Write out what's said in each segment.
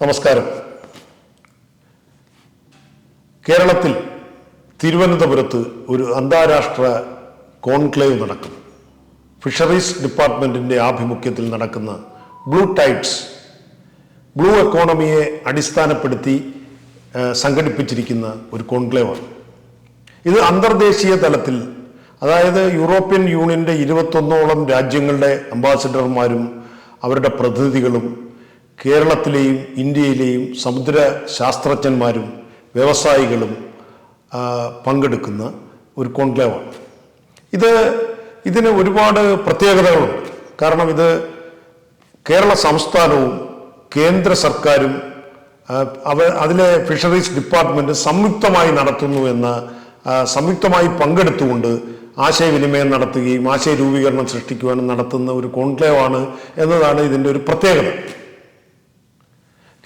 നമസ്കാരം. കേരളത്തിൽ തിരുവനന്തപുരത്ത് ഒരു അന്താരാഷ്ട്ര കോൺക്ലേവ് നടക്കും. ഫിഷറീസ് ഡിപ്പാർട്ട്മെന്റിന്റെ ആഭിമുഖ്യത്തിൽ നടക്കുന്ന ബ്ലൂ ടൈഡ്സ് ബ്ലൂ എക്കോണമിയെ അടിസ്ഥാനപ്പെടുത്തി സംഘടിപ്പിച്ചിരിക്കുന്ന ഒരു കോൺക്ലേവാണ്. ഇത് അന്തർദേശീയ തലത്തിൽ അതായത് യൂറോപ്യൻ യൂണിയന്റെ ഇരുപത്തൊന്നോളം രാജ്യങ്ങളുടെ അംബാസിഡർമാരും അവരുടെ പ്രതിനിധികളും കേരളത്തിലെയും ഇന്ത്യയിലെയും സമുദ്ര ശാസ്ത്രജ്ഞന്മാരും വ്യവസായികളും പങ്കെടുക്കുന്ന ഒരു കോൺക്ലേവാണ്. ഇത് ഇതിന് ഒരുപാട് പ്രത്യേകതകളുണ്ട്. കാരണം ഇത് കേരള സംസ്ഥാനവും കേന്ദ്ര സർക്കാരും അവ അതിലെ ഫിഷറീസ് ഡിപ്പാർട്ട്മെന്റ് സംയുക്തമായി നടത്തുന്നു എന്ന സംയുക്തമായി പങ്കെടുത്തുകൊണ്ട് ആശയവിനിമയം നടത്തുകയും ആശയ രൂപീകരണം സൃഷ്ടിക്കുവാനും നടത്തുന്ന ഒരു കോൺക്ലേവാണ് എന്നതാണ് ഇതിന്റെ ഒരു പ്രത്യേകത.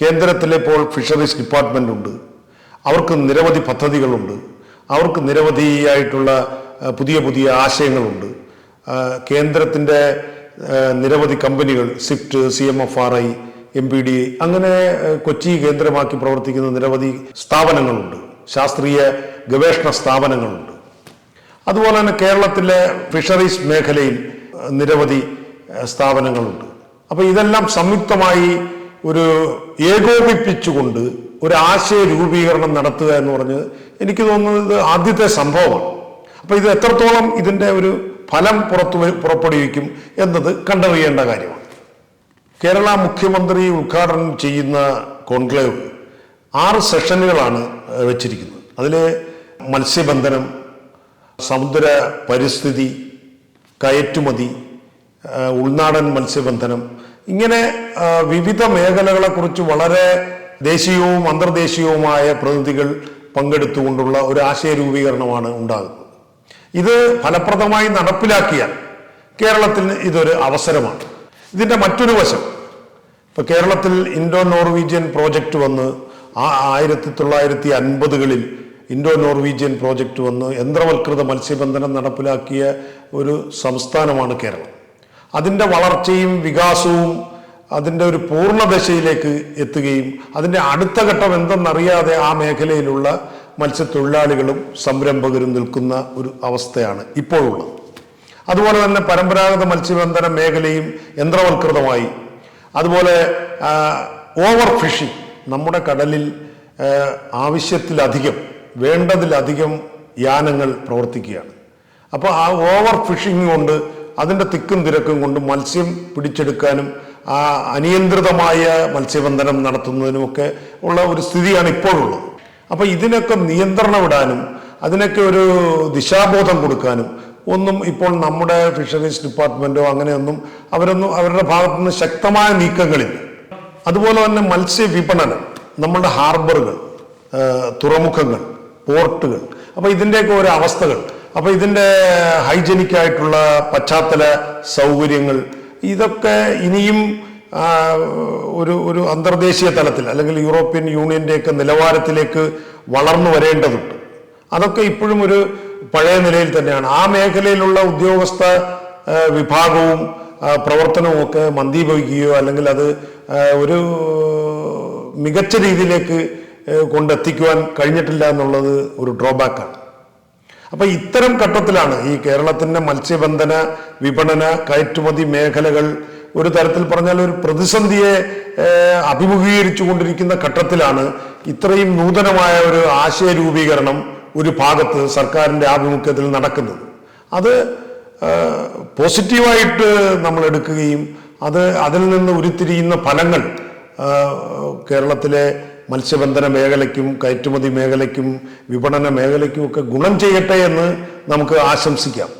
കേന്ദ്രത്തിലെ ഇപ്പോൾ ഫിഷറീസ് ഡിപ്പാർട്ട്മെന്റ് ഉണ്ട് അവർക്ക് നിരവധി പദ്ധതികളുണ്ട്. അവർക്ക് നിരവധിയായിട്ടുള്ള പുതിയ പുതിയ ആശയങ്ങളുണ്ട്. കേന്ദ്രത്തിന്റെ നിരവധി കമ്പനികൾ CIFT C M F R I M P D അങ്ങനെ കൊച്ചി കേന്ദ്രമാക്കി പ്രവർത്തിക്കുന്ന നിരവധി സ്ഥാപനങ്ങളുണ്ട്. ശാസ്ത്രീയ ഗവേഷണ സ്ഥാപനങ്ങളുണ്ട്. അതുപോലെ തന്നെ കേരളത്തിലെ ഫിഷറീസ് മേഖലയിൽ നിരവധി സ്ഥാപനങ്ങളുണ്ട്. അപ്പോൾ ഇതെല്ലാം സംയുക്തമായി ഒരു ഏകോപിപ്പിച്ചുകൊണ്ട് ഒരു ആശയ രൂപീകരണം നടത്തുക എന്ന് പറഞ്ഞത് എനിക്ക് തോന്നുന്നത് ആദ്യത്തെ സംഭവമാണ്. അപ്പോൾ ഇത് എത്രത്തോളം ഇതിന്റെ ഒരു ഫലം പുറത്തു പുറപ്പെടുവിക്കും എന്നത് കണ്ടറിയേണ്ട കാര്യമാണ്. കേരള മുഖ്യമന്ത്രി ഉദ്ഘാടനം ചെയ്യുന്ന കോൺക്ലേവ് ആറ് സെഷനുകളാണ് വെച്ചിരിക്കുന്നത്. അതിൽ മത്സ്യബന്ധനം സമുദ്ര പരിസ്ഥിതി കയറ്റുമതി ഉൾനാടൻ മത്സ്യബന്ധനം ഇങ്ങനെ വിവിധ മേഖലകളെ കുറിച്ച് വളരെ ദേശീയവും അന്തർദേശീയവുമായ പ്രതിനിധികൾ പങ്കെടുത്തുകൊണ്ടുള്ള ഒരു ആശയ രൂപീകരണമാണ് ഉണ്ടാകുന്നത്. ഇത് ഫലപ്രദമായി നടപ്പിലാക്കിയാൽ കേരളത്തിന് ഇതൊരു അവസരമാണ്. ഇതിന്റെ മറ്റൊരു വശം ഇപ്പൊ കേരളത്തിൽ ഇൻഡോ നോർവീജിയൻ പ്രോജക്റ്റ് വന്ന് ആ ആയിരത്തി തൊള്ളായിരത്തി അൻപതുകളിൽ ഇൻഡോ നോർവീജിയൻ പ്രോജക്റ്റ് വന്ന് യന്ത്രവൽകൃത മത്സ്യബന്ധനം നടപ്പിലാക്കിയ ഒരു സംസ്ഥാനമാണ് കേരളം. അതിന്റെ വളർച്ചയും വികാസവും അതിന്റെ ഒരു പൂർണദശയിലേക്ക് എത്തുകയും അതിന്റെ അടുത്ത ഘട്ടം എന്തെന്നറിയാതെ ആ മേഖലയിലുള്ള മത്സ്യത്തൊഴിലാളികളും സംരംഭകരും നിൽക്കുന്ന ഒരു അവസ്ഥയാണ് ഇപ്പോഴുള്ളത്. അതുപോലെ തന്നെ പരമ്പരാഗത മത്സ്യബന്ധന മേഖലയും യന്ത്രവൽകൃതമായി. അതുപോലെ ഓവർ ഫിഷിംഗ് നമ്മുടെ കടലിൽ ആവശ്യത്തിലധികം വേണ്ടതിലധികം യാനങ്ങൾ പ്രവർത്തിക്കുകയാണ്. അപ്പോൾ ആ ഓവർ ഫിഷിംഗ് കൊണ്ട് അതിന്റെ തിക്കും തിരക്കും കൊണ്ട് മത്സ്യം പിടിച്ചെടുക്കാനും ആ അനിയന്ത്രിതമായ മത്സ്യബന്ധനം നടത്തുന്നതിനുമൊക്കെ ഉള്ള ഒരു സ്ഥിതിയാണ് ഇപ്പോഴുള്ളത്. അപ്പോൾ ഇതിനൊക്കെ നിയന്ത്രണം ഇടാനും അതിനൊക്കെ ഒരു ദിശാബോധം കൊടുക്കാനും ഒന്നും ഇപ്പോൾ നമ്മുടെ ഫിഷറീസ് ഡിപ്പാർട്ട്മെന്റോ അങ്ങനെയൊന്നും അവരൊന്നും അവരുടെ ഭാഗത്തുനിന്ന് ശക്തമായ നീക്കങ്ങളില്ല. അതുപോലെ തന്നെ മത്സ്യ വിപണനം നമ്മുടെ ഹാർബറുകൾ തുറമുഖങ്ങൾ പോർട്ടുകൾ അപ്പോൾ ഇതിന്റെയൊക്കെ ഒരു അവസ്ഥകൾ. അപ്പോൾ ഇതിന്റെ ഹൈജനിക് ആയിട്ടുള്ള പശ്ചാത്തല സൗകര്യങ്ങൾ ഇതൊക്കെ ഇനിയും ഒരു ഒരു അന്തർദേശീയ തലത്തിൽ അല്ലെങ്കിൽ യൂറോപ്യൻ യൂണിയന്റെയൊക്കെ നിലവാരത്തിലേക്ക് വളർന്നു വരേണ്ടതുണ്ട്. അതൊക്കെ ഇപ്പോഴും ഒരു പഴയ നിലയിൽ തന്നെയാണ്. ആ മേഖലയിലുള്ള ഉദ്യോഗസ്ഥ വിഭാഗവും പ്രവർത്തനവും ഒക്കെ മന്ദീഭവിക്കുകയോ അല്ലെങ്കിൽ അത് ഒരു മികച്ച രീതിയിലേക്ക് കൊണ്ടെത്തിക്കുവാൻ കഴിഞ്ഞിട്ടില്ല എന്നുള്ളത് ഒരു ഡ്രോബാക്കാണ്. അപ്പൊ ഇത്തരം ഘട്ടത്തിലാണ് ഈ കേരളത്തിന്റെ മത്സ്യബന്ധന വിപണന കയറ്റുമതി മേഖലകൾ ഒരു തരത്തിൽ പറഞ്ഞാൽ ഒരു പ്രതിസന്ധിയെ അഭിമുഖീകരിച്ചു കൊണ്ടിരിക്കുന്ന ഘട്ടത്തിലാണ് ഇത്രയും നൂതനമായ ഒരു ആശയ രൂപീകരണം ഒരു ഭാഗത്ത് സർക്കാരിന്റെ ആഭിമുഖ്യത്തിൽ നടക്കുന്നത്. അത് പോസിറ്റീവായിട്ട് നമ്മൾ എടുക്കുകയും അത് അതിൽ നിന്ന് ഉരുത്തിരിയുന്ന ഫലങ്ങൾ കേരളത്തിലെ മത്സ്യബന്ധന മേഖലയ്ക്കും കയറ്റുമതി മേഖലയ്ക്കും വിപണന മേഖലയ്ക്കും ഒക്കെ ഗുണം ചെയ്യട്ടെ എന്ന് നമുക്ക് ആശംസിക്കാം.